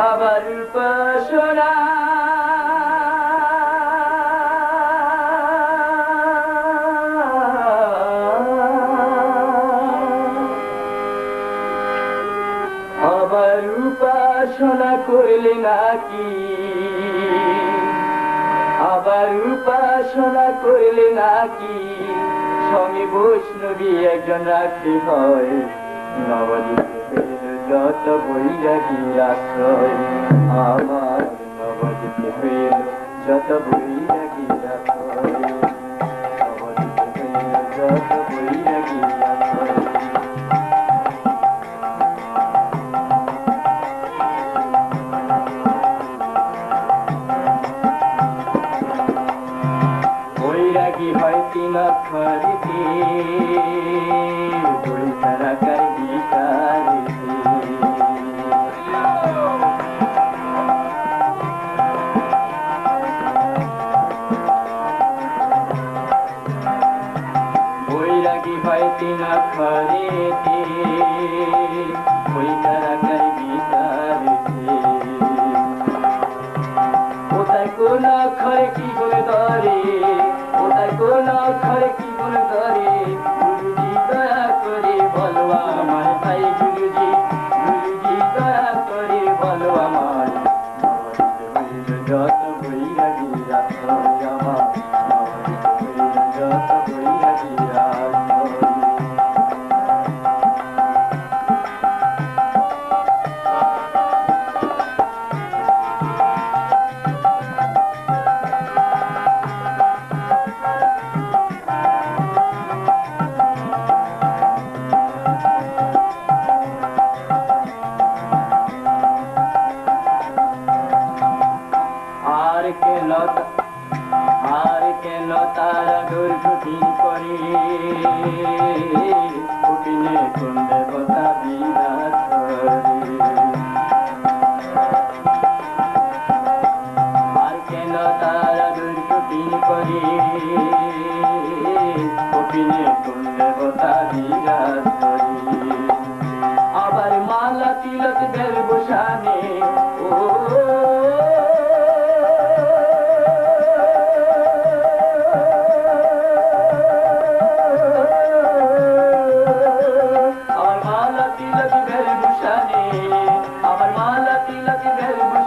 আবার উপাসনা। আবার উপাসনা করলে নাকি? আবার উপাসনা করলে নাকি? সঙ্গে বৈষ্ণবী একজন রাখতে হয় নবদ্বীপের যত বৈরাগী আশ্রয় আমার নবদ্বীপের যত বৈরাগী আশ্রয় নবদ্বীপের যত বৈরাগী আশ্রয় বৈরাগী হয় তিন পরীক্ষার বিকারিতে বৈরাগী হয় তিন কোথায় কোন অক্ষরে কি করে ধরে কোথায় কোন অক্ষরে কি করে ধরে গুরুজি দয়া করে বলো আমার ভাই গুরুজি গুরুজি করে বলো আমার আর কেন আর কেন তারা দুর্গতি করে। কুটিনে কোন দেবতা বিরাজ আর কেন তারা দুর্গতি করে। কুটিনে কোন দেবতা বিরাজ করে।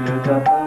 আমার যত